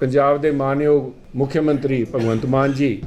ਪੰਜਾਬ ਦੇ ਮਾਨਯੋਗ ਮੁੱਖ ਮੰਤਰੀ ਭਗਵੰਤ ਮਾਨ ਜੀ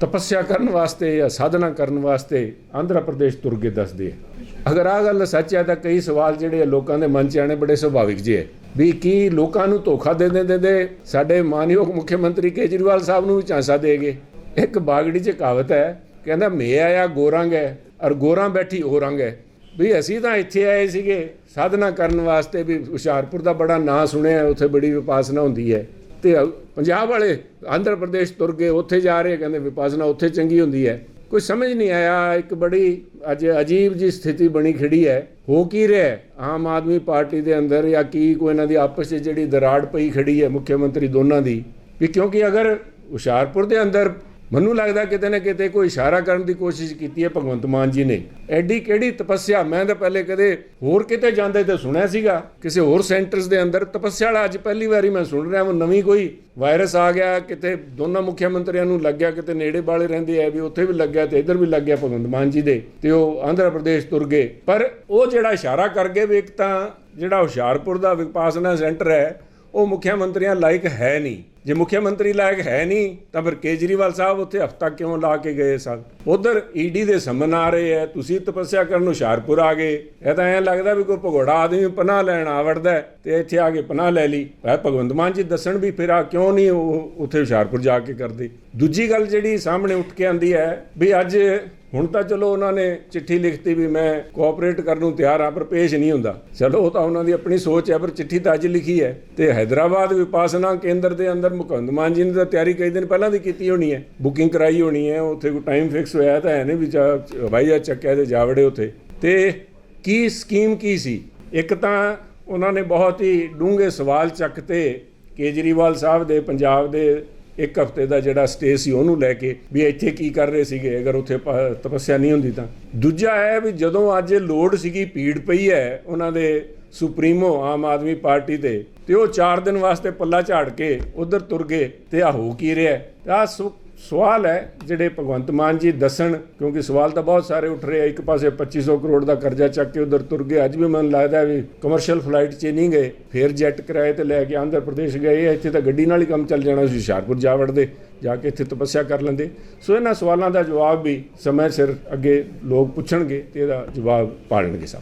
ਤਪੱਸਿਆ ਕਰਨ ਵਾਸਤੇ ਜਾਂ ਸਾਧਨਾ ਕਰਨ ਵਾਸਤੇ ਆਂਧਰਾ ਪ੍ਰਦੇਸ਼ ਤੁਰ ਕੇ ਦੱਸਦੇ ਆ। ਅਗਰ ਆ ਗੱਲ ਸੱਚ ਹੈ ਤਾਂ ਕਈ ਸਵਾਲ ਜਿਹੜੇ ਆ ਲੋਕਾਂ ਦੇ ਮਨ 'ਚ ਆਣੇ ਬੜੇ ਸੁਭਾਵਿਕ ਜਿਹੇ ਹੈ ਵੀ ਕੀ ਲੋਕਾਂ ਨੂੰ ਧੋਖਾ ਦੇ ਦੇ ਦੇ ਸਾਡੇ ਮਾਨਯੋਗ ਮੁੱਖ ਮੰਤਰੀ ਕੇਜਰੀਵਾਲ ਸਾਹਿਬ ਨੂੰ ਵੀ ਝਾਂਸਾ ਦੇਗੇ ਇੱਕ ਬਾਗੜੀ 'ਚ ਕਹਾਵਤ ਹੈ, ਕਹਿੰਦਾ, ਮੈਂ ਆਇਆ ਗੋਰੰਗ ਹੈ ਔਰ ਗੋਰਾਂ ਬੈਠੀ ਹੋ ਰੰਗ ਹੈ। ਵੀ ਅਸੀਂ ਤਾਂ ਇੱਥੇ ਆਏ ਸੀਗੇ, ਸਾਧਨਾ ਕਰਨ ਵਾਸਤੇ ਵੀ ਹੁਸ਼ਿਆਰਪੁਰ ਦਾ ਬੜਾ ਨਾਂ ਸੁਣਿਆ, ਉੱਥੇ ਬੜੀ ਵਿਪਾਸਨਾ ਹੁੰਦੀ ਹੈ। ਤੇ ਪੰਜਾਬ ਵਾਲੇ ਆਂਧਰਾ ਪ੍ਰਦੇਸ਼ ਤੁਰ ਗਏ ਉੱਥੇ ਜਾ ਰਹੇ ਕਹਿੰਦੇ ਵਿਪਾਸਨਾ ਉੱਥੇ ਚੰਗੀ ਹੁੰਦੀ ਹੈ। ਕੋਈ ਸਮਝ ਨਹੀਂ ਆਇਆ, ਇੱਕ ਬੜੀ ਅੱਜ ਅਜੀਬ ਜੀ ਸਥਿਤੀ ਬਣੀ ਖੜੀ ਹੈ। ਹੋ ਕੀ ਰਿਹਾ ਆਮ ਆਦਮੀ ਪਾਰਟੀ ਦੇ ਅੰਦਰ ਜਾਂ ਕੀ ਕੋਈ ਇਹਨਾਂ ਦੀ ਆਪਸ 'ਚ ਜਿਹੜੀ ਦਰਾੜ ਪਈ ਖੜੀ ਹੈ ਮੁੱਖ ਮੰਤਰੀ ਦੋਨਾਂ ਦੀ? ਵੀ ਕਿਉਂਕਿ ਅਗਰ ਹੁਸ਼ਿਆਰਪੁਰ ਦੇ ਅੰਦਰ ਮੈਨੂੰ ਲੱਗਦਾ ਕਿਤੇ ਨਾ ਕਿਤੇ ਕੋਈ ਇਸ਼ਾਰਾ ਕਰਨ ਦੀ ਕੋਸ਼ਿਸ਼ ਕੀਤੀ ਹੈ ਭਗਵੰਤ ਮਾਨ ਜੀ ਨੇ। ਐਡੀ ਕਿਹੜੀ ਤਪੱਸਿਆ? ਮੈਂ ਤਾਂ ਪਹਿਲੇ ਕਦੇ ਹੋਰ ਕਿਤੇ ਜਾਂਦੇ ਤੇ ਸੁਣਿਆ ਸੀਗਾ। ਕਿਸੇ ਹੋਰ ਸੈਂਟਰਸ ਦੇ ਅੰਦਰ ਤਪੱਸਿਆ ਵਾਲਾ ਅੱਜ ਪਹਿਲੀ ਵਾਰੀ ਮੈਂ ਸੁਣ ਰਿਹਾ ਹਾਂ ਨਵੀਂ ਕੋਈ ਵਾਇਰਸ ਆ ਗਿਆ, ਕਿਤੇ ਦੋਨਾਂ ਮੁੱਖ ਮੰਤਰੀਆਂ ਨੂੰ ਲੱਗਿਆ, ਕਿਤੇ ਨੇੜੇ ਵਾਲੇ ਰਹਿੰਦੇ ਆ ਵੀ ਉੱਥੇ ਵੀ ਲੱਗਿਆ ਤੇ ਇੱਧਰ ਵੀ ਲੱਗਿਆ ਭਗਵੰਤ ਮਾਨ ਜੀ ਦੇ ਤੇ ਉਹ ਆਂਧਰਾ ਪ੍ਰਦੇਸ਼ ਤੁਰ ਗਏ। ਪਰ ਉਹ ਜਿਹੜਾ ਇਸ਼ਾਰਾ ਕਰ ਗਏ ਵੀ ਇੱਕ ਤਾਂ ਜਿਹੜਾ ਹੁਸ਼ਿਆਰਪੁਰ ਦਾ ਵਿਕਾਸਨਾ ਸੈਂਟਰ ਹੈ ਉਹ ਮੁੱਖ ਮੰਤਰੀਆਂ ਲਾਇਕ ਹੈ ਨਹੀਂ। ਜੇ ਮੁੱਖ ਮੰਤਰੀ ਲਾਇਕ ਹੈ ਨਹੀਂ, ਤਾਂ ਫਿਰ ਕੇਜਰੀਵਾਲ ਸਾਹਿਬ ਉੱਥੇ ਹਫਤਾ ਕਿਉਂ ਲਾ ਕੇ ਗਏ ਸਨ? ਉਧਰ ਈਡੀ ਦੇ ਸਮਨ ਆ ਰਹੇ ਹੈ, ਤੁਸੀਂ ਤਪੱਸਿਆ ਕਰਨ ਹੁਸ਼ਿਆਰਪੁਰ ਆ ਗਏ। ਇਹ ਤਾਂ ਐਂ ਲੱਗਦਾ ਵੀ ਕੋਈ ਭਗੋੜਾ ਆਦਮੀ ਪਨਾਹ ਲੈਣ ਆਵੜਦਾ ਹੈ ਤੇ ਇੱਥੇ ਆ ਕੇ ਪਨਾਹ ਲੈ ਲਈ। ਪਰ ਭਗਵੰਤ ਮਾਨ ਜੀ ਦੱਸਣ ਵੀ ਫਿਰ ਆ ਕਿਉਂ ਨਹੀਂ ਉਹ ਉੱਥੇ ਹੁਸ਼ਿਆਰਪੁਰ ਜਾ ਕੇ ਕਰਦੇ। ਦੂਜੀ ਗੱਲ ਜਿਹੜੀ ਸਾਹਮਣੇ ਉੱਠ ਕੇ ਆਂਦੀ ਹੈ ਵੀ ਅੱਜ ਹੁਣ ਤਾਂ ਚਲੋ ਉਹਨਾਂ ਨੇ ਚਿੱਠੀ ਲਿਖਤੀ ਵੀ ਮੈਂ ਕੋਆਪਰੇਟ ਕਰਨ ਨੂੰ ਤਿਆਰ ਆ ਪਰ ਪੇਸ਼ ਨਹੀਂ ਹੁੰਦਾ। ਚਲੋ ਉਹ ਤਾਂ ਉਹਨਾਂ ਦੀ ਆਪਣੀ ਸੋਚ ਹੈ, ਪਰ ਚਿੱਠੀ ਤਾਂ ਅੱਜ ਲਿਖੀ ਹੈ। ਤੇ ਹైదరాబాద్ ਵਿਪਾਸਨਾ ਕੇਂਦਰ ਦੇ ਅੰਦਰ ਮੁਕੰਦ ਮਾਨ ਜੀ ਨੇ ਤਾਂ ਤਿਆਰੀ ਕਈ ਦਿਨ ਪਹਿਲਾਂ ਦੀ ਕੀਤੀ ਹੋਣੀ ਹੈ। ਬੁਕਿੰਗ ਕਰਾਈ ਹੋਣੀ ਹੈ, ਉੱਥੇ ਕੋਈ ਟਾਈਮ ਫਿਕਸ ਹੋਇਆ ਤਾਂ ਹੈ ਨਹੀਂ ਵੀ ਹਵਾਈਆ ਚੱਕਿਆ ਤੇ ਜਾਵੜੇ ਉੱਥੇ। ਤੇ ਕੀ ਸਕੀਮ ਕੀ ਸੀ? ਇੱਕ ਤਾਂ ਉਹਨਾਂ ਨੇ ਬਹੁਤ ਹੀ ਡੂੰਘੇ ਸਵਾਲ ਚੱਕਤੇ ਕੇਜਰੀਵਾਲ ਸਾਹਿਬ ਦੇ, ਪੰਜਾਬ ਦੇ ਇੱਕ ਹਫ਼ਤੇ ਦਾ ਜਿਹੜਾ ਸਟੇ ਸੀ ਉਹਨੂੰ ਲੈ ਕੇ ਵੀ ਇੱਥੇ ਕੀ ਕਰ ਰਹੇ ਸੀਗੇ, ਅਗਰ ਉੱਥੇ ਤਪੱਸਿਆ ਨਹੀਂ ਹੁੰਦੀ ਤਾਂ। ਦੂਜਾ ਹੈ ਵੀ ਜਦੋਂ ਅੱਜ ਲੋਡ ਸੀਗੀ ਪੀੜ ਪਈ ਹੈ ਉਹਨਾਂ ਦੇ ਸੁਪਰੀਮੋ ਆਮ ਆਦਮੀ ਪਾਰਟੀ ਦੇ ਤੇ ਉਹ 4 ਦਿਨ ਵਾਸਤੇ ਪੱਲਾ ਝਾੜ ਕੇ ਉਧਰ ਤੁਰ ਗਏ, ਤੇ ਆ ਹੋ ਕੀ ਰਿਹਾ ਆ ਸਵਾਲ ਹੈ ਜਿਹੜੇ ਭਗਵੰਤ ਮਾਨ ਜੀ ਦੱਸਣ, ਕਿਉਂਕਿ ਸਵਾਲ ਤਾਂ ਬਹੁਤ ਸਾਰੇ ਉੱਠ ਰਹੇ ਆ। ਇੱਕ ਪਾਸੇ 2500 ਕਰੋੜ ਦਾ ਕਰਜ਼ਾ ਚੱਕ ਕੇ ਉਧਰ ਤੁਰ ਗਏ। ਅੱਜ ਵੀ ਮੈਨੂੰ ਲੱਗਦਾ ਵੀ ਕਮਰਸ਼ੀਅਲ ਫਲਾਈਟ 'ਚ ਨਹੀਂ ਗਏ। ਫਿਰ ਜੈਟ ਕਿਰਾਏ ਤੇ ਲੈ ਕੇ ਆਂਧਰਾ ਪ੍ਰਦੇਸ਼ ਗਏ। ਇੱਥੇ ਤਾਂ ਗੱਡੀ ਨਾਲ ਹੀ ਕੰਮ ਚੱਲ ਜਾਣਾ ਸੀ, ਹੁਸ਼ਿਆਰਪੁਰ ਜਾ ਵੜਦੇ ਜਾ ਕੇ ਇੱਥੇ ਤਪੱਸਿਆ ਕਰ ਲੈਂਦੇ। ਸੋ ਇਹਨਾਂ ਸਵਾਲਾਂ ਦਾ ਜਵਾਬ ਵੀ ਸਮੇਂ ਸਿਰ ਅੱਗੇ ਲੋਕ ਪੁੱਛਣਗੇ ਤੇ ਇਹਦਾ ਜਵਾਬ ਪਾੜਨਗੇ ਸਭ।